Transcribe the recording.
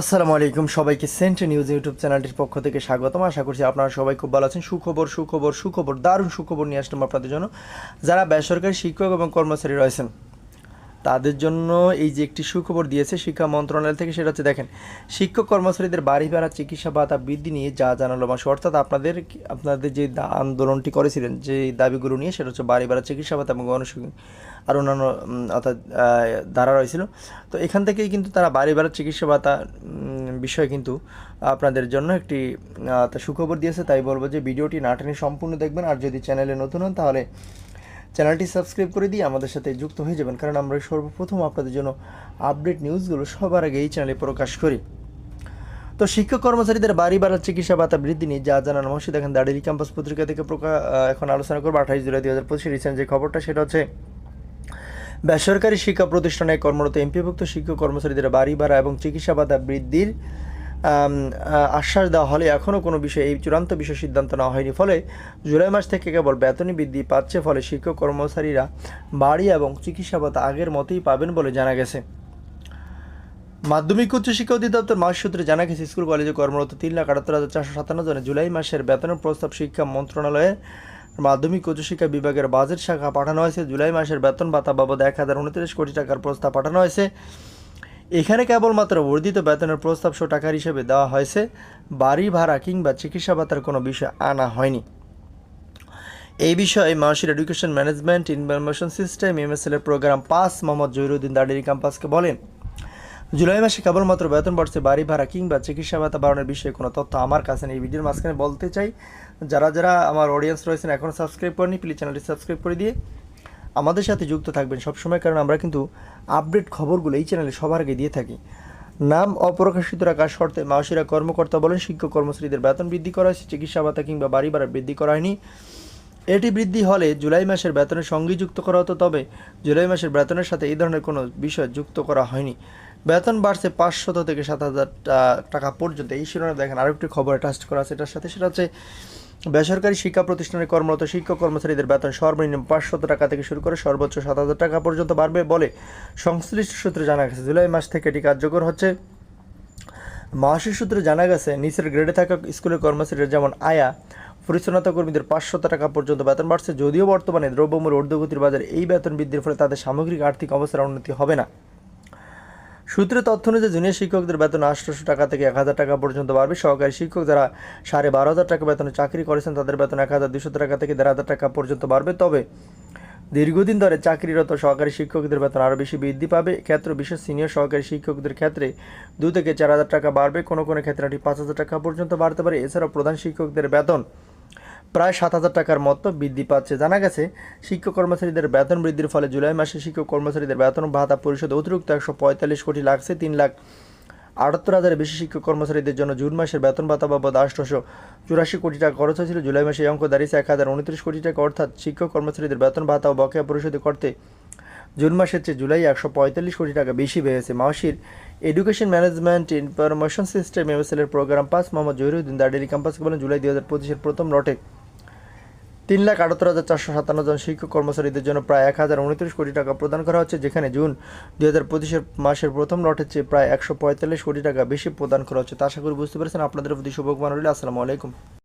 আসসালামু আলাইকুম সবাইকে সেন্ট্রাল নিউজ ইউটিউব চ্যানেলটির পক্ষ থেকে স্বাগতম। আশা করছি আপনারা সবাই খুব ভালো আছেন। সুখবর সুখবর সুখবর, দারুণ সুখবর নিয়ে আসলাম আপনাদের জন্য। যারা বেসরকারি শিক্ষক এবং কর্মচারী রয়েছেন তাদের জন্য এই যে একটি সুখবর দিয়েছে শিক্ষা মন্ত্রণালয় থেকে, সেটা হচ্ছে দেখেন, শিক্ষক কর্মচারীদের বাড়ি ভাড়া, চিকিৎসা ভাতা, বৃদ্ধি নিয়ে যা জানালো মাসে, অর্থাৎ আপনাদের আপনাদের যে আন্দোলনটি করেছিলেন, যে দাবিগুলো নিয়ে, সেটা হচ্ছে বাড়ি ভাড়া, চিকিৎসা ভাতা এবং গণসংখ্যা আর অন্যান্য অর্থাৎ ধারা রয়েছিল। তো এখান থেকেই কিন্তু তারা বাড়ি ভাড়া, চিকিৎসা ভাতা বিষয়ে কিন্তু আপনাদের জন্য একটি সুখবর দিয়েছে। তাই বলব যে ভিডিওটি না টেনে সম্পূর্ণ দেখবেন, আর যদি চ্যানেলে নতুন হন, তাহলে চ্যানেলটি সাবস্ক্রাইব করে দিয়ে আমাদের সাথে যুক্ত হয়ে যাবেন, কারণ আমরা সর্বপ্রথম আপনাদের জন্য আপডেট নিউজগুলো সবার আগে এই চ্যানেলে প্রকাশ করি। তো শিক্ষক কর্মচারীদের বাড়ি ভাড়া চিকিৎসা ভাতা বৃদ্ধি নিয়ে যা জানানো অবশ্যই দেখেন দাঁড়িয়ে ক্যাম্পাস পত্রিকা থেকে এখন আলোচনা করব আঠাইশ জুলাই দু হাজার পঁচিশে রিসেন্ট যে খবরটা, সেটা হচ্ছে বেসরকারি শিক্ষা প্রতিষ্ঠানে কর্মরত এমপিভুক্ত শিক্ষক কর্মচারীদের বাড়ি ভাড়া এবং চিকিৎসা ভাতা বৃদ্ধির আশ্বাস দেওয়া হলে এখনও কোনো বিষয়ে এই চূড়ান্ত বিষয় সিদ্ধান্ত নেওয়া হয়নি। ফলে জুলাই মাস থেকে কেবল বেতনই বৃদ্ধি পাচ্ছে, ফলে শিক্ষক কর্মচারীরা বাড়ি এবং চিকিৎসা ভাতা আগের মতোই পাবেন বলে জানা গেছে। মাধ্যমিক উচ্চ শিক্ষা অধিদপ্তর মাস সূত্রে জানা গেছে, স্কুল, কলেজে কর্মরত তিন লাখ আটাত্তর হাজার চারশো সাতান্ন জনে জুলাই মাসের বেতনের প্রস্তাব শিক্ষা মন্ত্রণালয়ে মাধ্যমিক উচ্চশিক্ষা বিভাগের বাজেট শাখা পাঠানো হয়েছে। জুলাই মাসের বেতন ভাতা বাবদ এক হাজার উনত্রিশ কোটি টাকার প্রস্তাব পাঠানো হয়েছে। এখানে কেবলমাত্র বর্ধিত বেতনের প্রস্তাব শো টাকার হিসেবে দেওয়া হয়েছে, বাড়ি ভাড়া কিংবা চিকিৎসা ভাতার কোনো বিষয় আনা হয়নি। এই বিষয়ে মাসির education management, information system, MSL এর প্রোগ্রাম পাস মোহাম্মদ জহিরুদ্দিন দাডিরি ক্যাম্পাসকে বলেন, জুলাই মাসে কেবলমাত্র বেতন বাড়ছে বাড়ি ভাড়া কিংবা চিকিৎসা ভাতা বাড়ানোর বিষয়ে কোনো তথ্য আমার কাছে নেই। ভিডিওর মাঝখানে বলতে চাই, যারা যারা আমার অডিয়েন্স রয়েছেন এখনও সাবস্ক্রাইব করেনি প্লিজ চ্যানেলটি সাবস্ক্রাইব করে দিয়ে আমাদের সাথে যুক্ত থাকবেন সবসময়, কারণ আমরা কিন্তু আপডেট খবরগুলো এই চ্যানেলে সবার আগে দিয়ে থাকি। নাম অপ্রকাশিত রাখার শর্তে মাসিরা কর্মকর্তা বলেন, শিক্ষক কর্মচারীদের বেতন বৃদ্ধি করা হয়েছে, চিকিৎসা ভাতা কিংবা বাড়ি ভাড়া বৃদ্ধি করা হয়নি। এটি বৃদ্ধি হলে জুলাই মাসের বেতনের সঙ্গেই যুক্ত করা হতো, তবে জুলাই মাসের বেতনের সাথে এই ধরনের কোনো বিষয় যুক্ত করা হয়নি। বেতন বাড়ছে পাঁচশত থেকে সাত হাজার টাকা পর্যন্ত। এই শিরোনামে দেখেন আরেকটি খবর টাচ করা আছে, এটার সাথে সেটা হচ্ছে বেসরকারি শিক্ষা প্রতিষ্ঠানে কর্মরত শিক্ষক কর্মচারীদের বেতন সর্বনিম্ন পাঁচশত টাকা থেকে শুরু করে সর্বোচ্চ সাত হাজার টাকা পর্যন্ত বাড়বে বলে সংশ্লিষ্ট সূত্রে জানা গেছে। জুলাই মাস থেকে এটি কার্যকর হচ্ছে। মাসিক সূত্রে জানা গেছে, নিচের গ্রেডে থাকা স্কুলের কর্মচারীরা যেমন আয়া, পরিচ্ছন্নতা কর্মীদের পাঁচশত টাকা পর্যন্ত বেতন বাড়ছে, যদিও বর্তমানে দ্রব্যমূল্য ঊর্ধ্বগতির বাজারে এই বেতন বৃদ্ধির ফলে তাদের সামগ্রিক আর্থিক অবস্থার উন্নতি হবে না। সূত্রে তথ্য অনুযায়ী জুনিয়র শিক্ষকদের বেতন আটশোশো টাকা থেকে এক হাজার টাকা পর্যন্ত বাড়বে। সহকারী শিক্ষক যারা সাড়ে বারো হাজার টাকা বেতনে চাকরি করেছেন, তাদের বেতন এক হাজার দুশো টাকা থেকে দেড় হাজার টাকা পর্যন্ত বাড়বে। তবে দীর্ঘদিন ধরে চাকরিরত সহকারী শিক্ষকদের বেতন আরও বেশি বৃদ্ধি পাবে। ক্ষেত্র বিশেষ সিনিয়র সহকারী শিক্ষকদের ক্ষেত্রে দু থেকে চার হাজার টাকা বাড়বে। কোনো কোনো ক্ষেত্রে এটি পাঁচ হাজার টাকা পর্যন্ত বাড়তে পারে। এছাড়াও প্রধান শিক্ষকদের বেতন প্রায় সাত হাজার টাকার মতো বৃদ্ধি পাচ্ছে। জানা গেছে, শিক্ষক কর্মচারীদের বেতন বৃদ্ধির ফলে জুলাই মাসে শিক্ষক কর্মচারীদের বেতন ভাতা পরিশোধ অতিরিক্ত একশো পঁয়তাল্লিশ কোটি লাগছে, তিন লাখ আটাত্তর হাজারের বেশি শিক্ষক কর্মচারীদের জন্য জুন মাসের বেতন ভাতা বাবদ আটশোশো চুরাশি কোটি টাকা খরচ হয়েছিল। জুলাই মাসে এই অঙ্ক দাঁড়িয়েছে এক হাজার উনত্রিশ কোটি টাকা, অর্থাৎ শিক্ষক কর্মচারীদের বেতন ভাতা ও বকেয়া পরিশোধ করতে জুন মাসের চেয়ে জুলাই একশো পঁয়তাল্লিশ কোটি টাকা বেশি বেড়েছে। মাসির education management information system MSL এর প্রোগ্রাম পাস মোহাম্মদ জহিরুদ্দিন দাডেলি ক্যাম্পাসকে বলেন, জুলাই দু হাজার পঁচিশের প্রথম লটে তিন লাখ আটাত্তর হাজার চারশো সাতান্ন জন শিক্ষক কর্মচারীদের জন্য প্রায় এক হাজার উনত্রিশ কোটি টাকা প্রদান করা হচ্ছে, যেখানে জুন দুই হাজার পঁচিশের মাসের প্রথম লটের চেয়ে প্রায় একশো পঁয়তাল্লিশ কোটি টাকা বেশি প্রদান করা হচ্ছে। তা আশা করি বুঝতে পেরেছেন। আপনাদের প্রতি শুভকামনা রইল। আসসালামু আলাইকুম।